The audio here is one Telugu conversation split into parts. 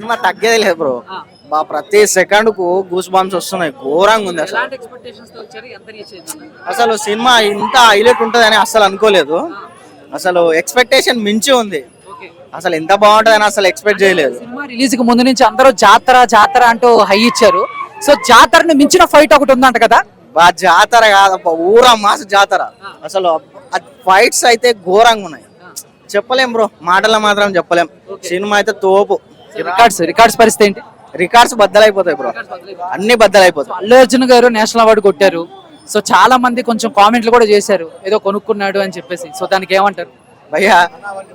సినిమా తగ్గేది లేదు బ్రో. బా ప్రతి సెకండ్కు గూస్ బాంబ్స్ వస్తున్నాయి. ఘోరంగా ఉంది అసలు. అసలు సినిమా ఇంత హైలైట్ ఉంటుందని అసలు అనుకోలేదు. అసలు ఎక్స్పెక్టేషన్ మించి ఉంది. అసలు ఎంత బాగుంటుందని అసలు ఎక్స్పెక్ట్ చేయలేదు. సినిమా రిలీజ్కి ముందు నుంచి అందరూ జాతర జాతర అంటూ హై ఇచ్చారు. సో జాతరని మించిన ఫైట్ ఒకటి ఉందంట కదా? బా జాతర కాదప్ప ఊరా మాస జాతర. అసలు ఫైట్స్ అయితే ఘోరంగా ఉన్నాయి. చెప్పలేం బ్రో మాటలు మాత్రం చెప్పలేం. సినిమా అయితే తోపు. రికార్డ్స్ రికార్డ్స్ పరిస్థితి ఏంటి? రికార్డ్స్ బద్దలైపోతాయి బ్రో అన్ని బద్దలైపోతాయి. అల్లు అర్జున్ గారు నేషనల్ అవార్డు కొట్టారు. సో చాలా మంది కొంచెం కామెంట్లు కూడా చేశారు. ఏదో కొనుక్కున్నాడు అని చెప్పేసి. సో దానికి ఏమంటారు? భయ్యా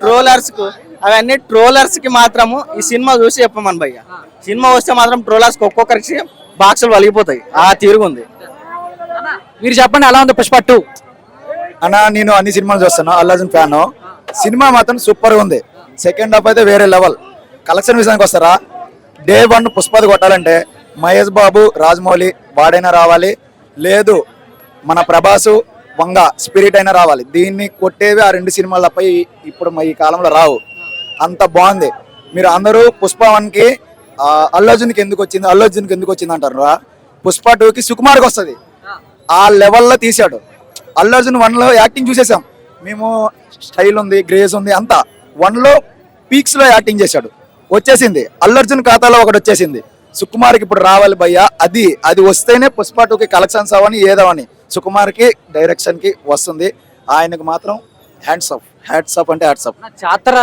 ట్రోలర్స్కు అవన్నీ ట్రోలర్స్కి మాత్రము ఈ సినిమా చూసి చెప్పమని భయ్యా. సినిమా వస్తే మాత్రం ట్రోలర్స్కి ఒక్కొక్కరికి బాక్సులు వలిగిపోతాయి. ఆ తిరుగుంది. మీరు చెప్పండి ఎలా ఉంది పుష్ప టూ? అన్న నేను అన్ని సినిమాలు చూస్తాను. అల్లాజన్ ఫ్యాన్. సినిమా మాత్రం సూపర్గా ఉంది సెకండ్ హాఫ్ అయితే వేరే లెవెల్. కలెక్షన్ విషయానికి వస్తారా? డే వన్ పుష్పది కొట్టాలంటే మహేష్ బాబు రాజమౌళి వాడైనా రావాలి. లేదు మన ప్రభాసు వంగ స్పిరిట్ అయినా రావాలి. దీన్ని కొట్టేవి ఆ రెండు సినిమాలు తప్ప ఇప్పుడు మా ఈ కాలంలో రావు. అంత బాగుంది. మీరు అందరూ పుష్ప వన్కి అల్లర్జున్కి ఎందుకు వచ్చింది? అల్లు అర్జున్కి ఎందుకు వచ్చింది అంటారు పుష్ప టూకి సుకుమార్కి వస్తుంది. ఆ లెవెల్లో తీశాడు. అల్లర్జున్ వన్లో యాక్టింగ్ చూసేసాం. మేము స్టైల్ ఉంది గ్రేస్ ఉంది అంతా. వన్లో పీక్స్లో యాక్టింగ్ చేశాడు. వచ్చేసింది. అల్లు అర్జున్ ఖాతాలో ఒకటి వచ్చేసింది. సుకుమార్కి ఇప్పుడు రావాలి భయ్య. అది అది వస్తేనే పుష్ప టూకి కలెక్షన్స్ అవని ఏదవని సుకుమార్కి డైరెక్షన్కి వస్తుంది. ఆయనకు మాత్రం హ్యాండ్స్ అప్ హ్యాండ్స్ అప్ అంటే హ్యాండ్స్ అప్ నా జాతర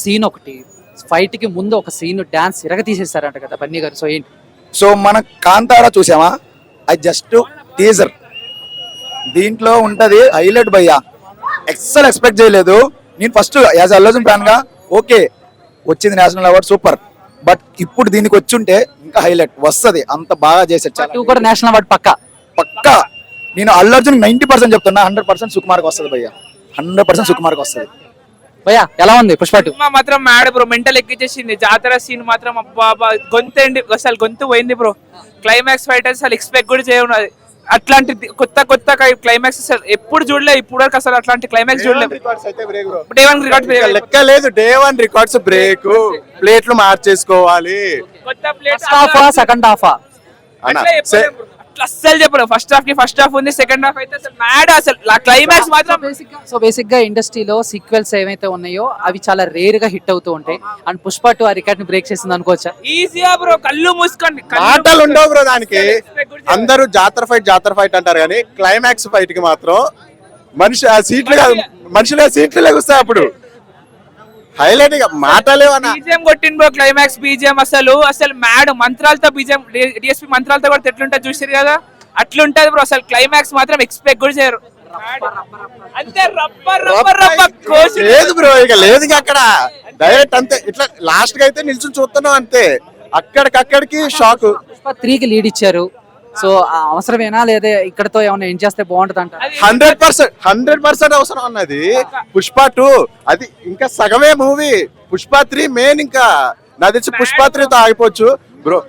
సీన్ ఒకటి. ఫైట్కి ముందు ఒక సీన్ డాన్స్ ఇరగ తీసేస్తారంట కదా బన్నీ గారు. సో ఏంటి? సో మన కాంతారా చూసామా? అది జస్ట్ టీజర్ దీంట్లో ఉంటది హైలైట్ భయ్యా. ఎక్సల్ ఎక్స్పెక్ట్ చేయలేదు. నేను ఫస్ట్ యాజ్ అల్లోజన్ ఫ్యాన్గా ఓకే వచ్చింది నేషనల్ అవార్డ్ సూపర్. బట్ ఇప్పుడు దీనికి వచ్చి ఉంటే ఇంకా హైలైట్ వస్తది. అంత బాగా టూ కూడా నేషనల్ అవార్డు పక్క? పక్కా. నేను అల్లు అర్జున్ నైన్టీ పర్సెంట్ చెప్తున్నా హండ్రెడ్ పర్సెంట్ సుకుమార్కి వస్తుంది భయ్యా. హండ్రెడ్ పర్సెంట్ సుకుమార్కి వస్తుంది. భయ్యా ఎలా ఉంది పుష్ప సినిమా మాత్రం మ్యాడ్ బ్రో మెంటల్ ఎక్కిచ్చేసింది. జాతర సీన్ మాత్రం అబ్బా గొంతు అసలు గొంతు పోయింది బ్రో. క్లైమాక్స్ ఫైట్ అసలు ఎక్స్పెక్ట్ కూడా చేయను అట్లాంటి కొత్త కొత్త క్లైమాక్స్ అసలు ఎప్పుడు చూడలే ఇప్పుడు వరకు అసలు అట్లాంటి క్లైమాక్స్ చూడలేదు డే వన్ రికార్డ్ లెక్క లేదు. డే వన్ రికార్డ్స్ బ్రేక్ ప్లేట్లు మార్చేసుకోవాలి. కొత్త plate first half second half అస్సలు చెప్పలేం ఫస్ట్ హాఫ్కి ఫస్ట్ హాఫ్ ఉంది సెకండ్ హాఫ్ అయితే అసలు మ్యాడ్ అసలు. క్లైమాక్స్ మాత్రం సో బేసిక్గా ఇండస్ట్రీలో సీక్వెల్స్ ఏవైతే ఉన్నాయో అవి చాలా రేర్గా హిట్ అవుతూ ఉంటాయి. అండ్ పుష్ప టూ ఆ రికార్డ్ని బ్రేక్ చేసింది అనుకోవచ్చా? ఈజీగా బ్రో కళ్ళు మూసుకోండి మూసుకోండి. ఉండవు బ్రో దానికి. అందరూ జాతర ఫైట్ జాతర ఫైట్ అంటారు కానీ క్లైమాక్స్ ఫైట్కి మాత్రం మనిషి ఆ సీట్లు మనుషులు ఆ సీట్లు లెగుస్తాయి అప్పుడు. హైలైట్గా మాటలేవన్నా బీజిఎం కొట్టింది బ్రో క్లైమాక్స్ బీజిఎం అసలు. అసలు మ్యాడ్ మంత్రాలతో బీజిఎం డిఎస్పీ మంత్రాలతో కూడా ఎట్లుంటుంది చూసారు కదా? అట్లుంటది బ్రో. అసలు క్లైమాక్స్ మాత్రం ఎక్స్పెక్ట్ కూడా చేయరు. అంతే రబ్బర్ రబ్బర్ రబ్బర్ కోసి లేదు బ్రో ఇక లేదు ఇక అక్కడ. డైరెక్ట్ అంతే. ఇట్లా లాస్ట్కి అయితే నిల్చుని చూస్తున్నాం అంతే. అక్కడికక్కడికి షాక్ పుష్ప త్రీకి లీడ్ ఇచ్చారు. సో ఆ అవసరమేనా? లేదా ఇక్కడతో ఏమైనా ఏం చేస్తే బాగుంటుంది అంట హండ్రెడ్ పర్సెంట్ హండ్రెడ్ పర్సెంట్ అవసరం అన్నది. పుష్ప టూ అది ఇంకా సగమే మూవీ. పుష్ప త్రీ మెయిన్ ఇంకా నా తెలిసి పుష్ప త్రీతో ఆగిపోవచ్చు. బ్రో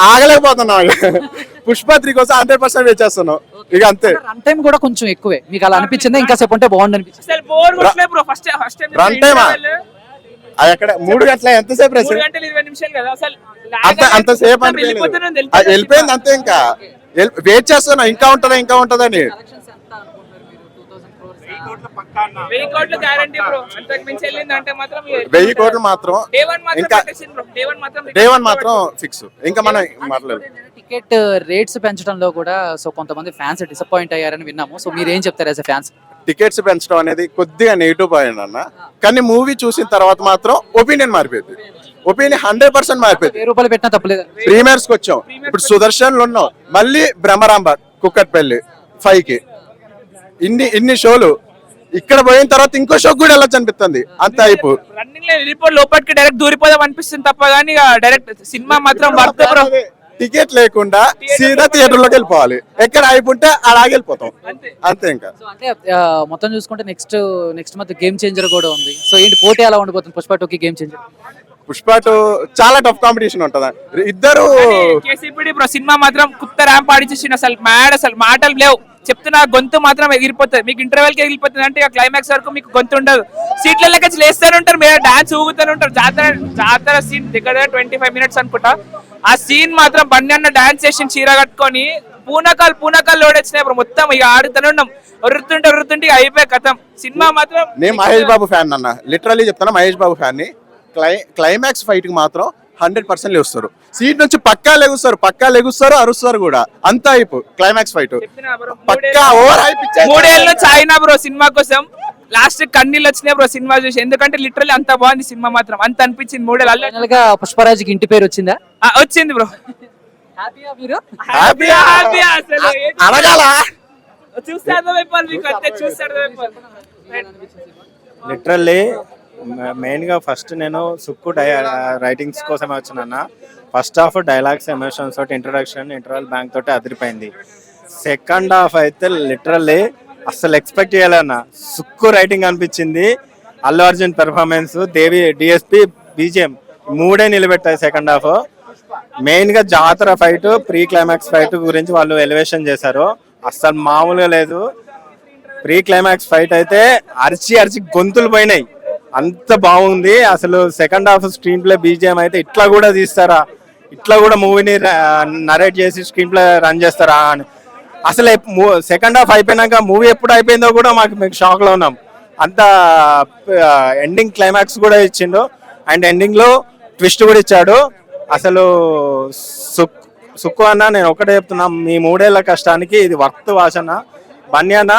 ఆగలేకపోతున్నాం. పుష్ప త్రీ కోసం హండ్రెడ్ పర్సెంట్ వేచేస్తున్నాం ఇక అంతే. రన్ టైం కూడా కొంచెం ఎక్కువే. మీకు అలా అనిపించిందా? ఇంకా సేపు ఉంటే బాగుంది అనిపించింది అసలు బోర్ అది అక్కడ మూడు గంటల? ఎంతసేపు అంత అంతసేపు వెళ్ళిపోయింది అంతే ఇంకా. వెయిట్ చేస్తున్నా ఇంకా ఉంటుందా? ఇంకా ఉంటుందని వెయ్యి కోట్లు గ్యారంటీ బ్రో అంతకు మించి వెళ్ళింది అంటే మాత్రం వెయ్యి కోట్లు మాత్రం డే వన్ మాత్రం ఇంకా డే వన్ మాత్రం డే వన్ మాత్రం ఫిక్స్ ఇంకా మనం మాట్లాడలేదు టికెట్ రేట్స్ పెంచడంలో కూడా సో కొంతమంది ఫ్యాన్స్ డిసప్పాయింట్ అయ్యారని విన్నాము. సో మీరు ఏం చెప్తారు యాజ్ ఫ్యాన్స్ టికెట్స్ పెంచడం అనేది కొద్దిగా నెగిటివ్ పాయింట్ అన్న. కానీ మూవీ చూసిన తర్వాత మాత్రం ఒపీనియన్ మారిపోయింది. ఒపీనియన్ హండ్రెడ్ పర్సెంట్ మారిపోయింది. రూపాయలు పెట్టినా తప్పలేదు? ప్రీమియర్స్కి వచ్చాం. ఇప్పుడు సుదర్శన్లు ఉన్నాం. మళ్ళీ బ్రహ్మరాంబ కుక్కట్పల్లి ఫైవ్కి. ఇన్ని ఇన్ని షోలు ఇక్కడ పోయిన తర్వాత ఇంకో షో కూడా వెళ్ళొచ్చు అనిపిస్తుంది? అంత అయిపో రన్నింగ్లో వెళ్ళిపో లోపలికి డైరెక్ట్ దూరిపోదాం అనిపిస్తుంది తప్ప కానీ డైరెక్ట్ సినిమా మాత్రం వర్త్ బ్రో టికెట్ లేకుండా సీదా థియేటర్లోకి వెళ్ళిపోవాలి. ఎక్కడ అయిపోతే అలాగే వెళ్ళిపోతాం. అంతే. అంతే ఇంకా. అంటే మొత్తం చూసుకుంటే next next month game changer కూడా ఉంది. సో ఏంటి పోటీ ఎలా ఉండబోతుంది పుష్ప టూకి గేమ్ చేంజర్ పుష్ప టూ చాలా టఫ్ కాంపిటీషన్ ఉంటది. ఇద్దరు కేసీపీడి బ్రో సినిమా మాత్రం కుత్త ర్యాంప్ ఆడిచేసిన అసలు మ్యాడ్ అసలు మాటలు లేవు. చెప్తున్నా గొంతు మాత్రం ఎగిరిపోతుంది. మీకు ఇంటర్వెల్కి ఎగిరిపోతుంది అంటే క్లైమాక్స్ వరకు మీకు గొంతు ఉండదు. సీట్లలోకి వచ్చి లేస్తూనే ఉంటారు. మీరు డాన్స్ ఊగుతూనే ఉంటారు. జాతర జాతర సీన్ దగ్గర ట్వంటీ ఫైవ్ మినిట్స్ అనుకుంటా. ఆ సీన్ మాత్రం బండి అన్న డాన్స్ చేసి చీర కట్టుకొని. పూనకాలు పూనకాలు లోడొచ్చినాయి బ్రో. మొత్తం ఇక ఆడుతూనే ఉన్నాం. ఒరుతుంటే ఒరుతుంటే ఇక అయిపోయి కథం. సినిమా మాత్రం నేను మహేష్ బాబు ఫ్యాన్ అన్న. లిటరల్లీ చెప్తాను మహేష్ బాబు ఫ్యాన్ని క్లై క్లైమాక్స్ ఫైట్కి మాత్రం హండ్రెడ్ పర్సెంట్ లేస్తారు. సీట్ నుంచి పక్కా లెగుస్తారు పక్కా లెగుస్తారు అరుస్తారు కూడా. అంత అయిపో క్లైమాక్స్ ఫైట్ పక్కా ఓవర్ హైప్ మూడేళ్ళ నుంచి ఆయన బ్రో సినిమా కోసం లాస్ట్ కన్నీళ్ళు వచ్చినాయి బ్రో సినిమా చూసి. ఎందుకంటే లిటరల్లీ అంత బాగుంది సినిమా మాత్రం. అంత అనిపించింది మూడేళ్ళు పుష్పరాజుకి ఇంటి పేరు వచ్చిందా? వచ్చింది బ్రో హ్యాపీయా మీరు? హ్యాపీ హ్యాపీ అసలు. ఏం- అనగాల చూస్తే అర్థమైపోవాలి మీకు అంతే చూస్తే అర్థమైపోవాలి లిటరల్లీ మెయిన్గా ఫస్ట్ నేను సుక్కు డై రైటింగ్స్ కోసమే వచ్చిన ఫస్ట్ హాఫ్ డైలాగ్స్ ఎమోషన్స్ తోటి ఇంట్రొడక్షన్ ఇంటర్వల్ బ్యాంక్ తోటి అదిరిపోయింది. సెకండ్ హాఫ్ అయితే లిటరల్లీ అస్సలు ఎక్స్పెక్ట్ చేయలేన్న సుక్కు రైటింగ్ అనిపించింది. Allu Arjun performance Devi DSP BGM మూడే నిలబెట్టాయి సెకండ్ హాఫ్ మెయిన్గా జాతర ఫైట్ ప్రీ క్లైమాక్స్ ఫైట్ గురించి వాళ్ళు ఎలివేషన్ చేశారు. అస్సలు మామూలుగా లేదు. ప్రీ క్లైమాక్స్ ఫైట్ అయితే అరిచి అరిచి గొంతులు పోయినాయి. అంత బాగుంది. అసలు second half screenplay BGM అయితే ఇట్లా కూడా తీస్తారా? ఇట్లా కూడా మూవీని నరేట్ చేసి స్క్రీన్ ప్లే రన్ చేస్తారా అని. అసలు సెకండ్ హాఫ్ అయిపోయినాక మూవీ ఎప్పుడు అయిపోయిందో కూడా మాకు మేము షాక్లో ఉన్నాం. అంత ఎండింగ్ క్లైమాక్స్ కూడా ఇచ్చిండు. అండ్ ఎండింగ్లో ట్విస్ట్ కూడా ఇచ్చాడు. అసలు సుక్ సుక్కు అన్న నేను ఒకటే చెప్తున్నా మీ మూడేళ్ళ కష్టానికి ఇది వర్త్ వాసన బన్యానా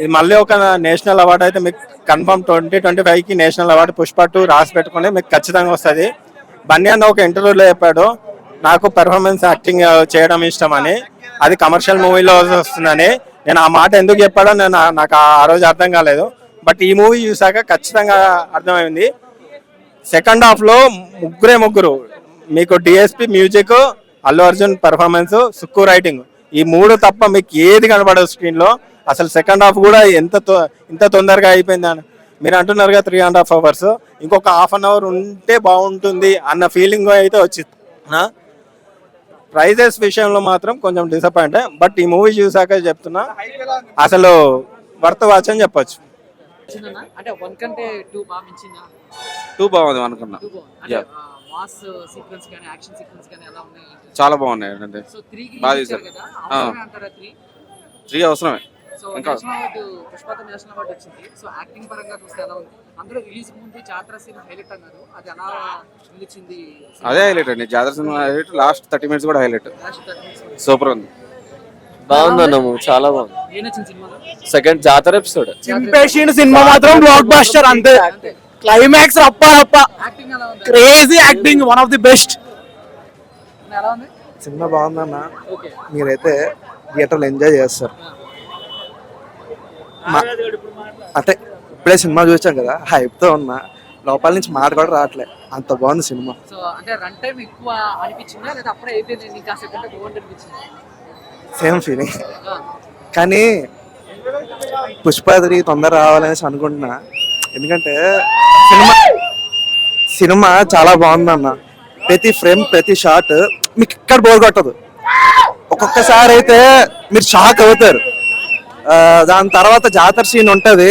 ఇది మళ్ళీ ఒక నేషనల్ అవార్డు అయితే మీకు కన్ఫర్మ్ ట్వంటీ ట్వంటీ ఫైవ్కి నేషనల్ అవార్డు పుష్ప టూ రాసి పెట్టుకుని మీకు ఖచ్చితంగా వస్తుంది. బన్నీ అన్న ఒక ఇంటర్వ్యూలో చెప్పాడు నాకు పెర్ఫార్మెన్స్ యాక్టింగ్ చేయడం ఇష్టం అని అది కమర్షియల్ మూవీలో వస్తుందని. నేను ఆ మాట ఎందుకు చెప్పాడో నేను నాకు ఆ రోజు అర్థం కాలేదు. బట్ ఈ మూవీ చూసాక ఖచ్చితంగా అర్థమైంది. సెకండ్ హాఫ్లో ముగ్గురే ముగ్గురు మీకు DSP music Allu Arjun performance Sukku writing ఈ మూడు తప్ప మీకు ఏది కనబడదు స్క్రీన్లో అసలు సెకండ్ హాఫ్ కూడా ఎంత తొ- ఇంత తొందరగా అయిపోయిందని మీరు అంటున్నారుగా త్రీ అండ్ హాఫ్ అవర్స్ ఇంకొక హాఫ్ అన్ అవర్ ఉంటే బాగుంటుంది అన్న ఫీలింగ్ అయితే వచ్చింది. ప్రైజెస్ విషయంలో మాత్రం కొంచెం డిసప్పాయింట్ బట్ ఈ మూవీ చూసాక చెప్తున్నా అసలు వర్త్ వాచ్ అని చెప్పొచ్చు. టూ బాగుంది అనుకున్నా. చాలా బాగున్నాయి. అంటే బాగా త్రీ అవసరమే. సో నేషనల్ అవార్డు పుష్పత నేషనల్ అవార్డు వచ్చింది. సో యాక్టింగ్ పరంగా చూస్తే ఎలా ఉంది? అందులో రిలీజ్ ముందు జాతర సీన్ హైలైట్ అన్నారు. అది ఎలా నిలిచింది అదే హైలైట్ అండి. జాతర cinema highlight last thirty minutes కూడా హైలైట్. సూపర్ ఉంది. బాగుందన్న మూవీ చాలా బాగుంది. సెకండ్ జాతర ఎపిసోడ్. చింపేసిన సినిమా మాత్రం బ్లాక్ బాస్టర్ అంతే. క్లైమాక్స్ ఎలా ఉంది? Crazy acting one of the best ఎలా ఉంది? సినిమా బాగుందన్న. ఓకే. మీరైతే థియేటర్లో ఎంజాయ్ చేస్తారు. అంటే ఇప్పుడే సినిమా చూసాం కదా హైప్తో ఉన్నా. లోపల నుంచి మాట కూడా రావట్లే. అంత బాగుంది సినిమా. సో అంటే రన్ టైం ఎక్కువ అనిపించిందా? లేదా అప్పుడే అయిపోయింది ఇంకా సెకండ్ బాగుంది అనిపించింది? Same feeling. కానీ పుష్పాద్రి తొందర రావాలనేసి అనుకుంటున్నా. ఎందుకంటే సినిమా సినిమా చాలా బాగుందన్న ప్రతి ఫ్రేమ్ ప్రతి షాట్ మీకు ఇక్కడ బోర్ కొట్టదు. ఒక్కొక్కసారి అయితే మీరు షాక్ అవుతారు. దాని తర్వాత జాతర సీన్ ఉంటుంది.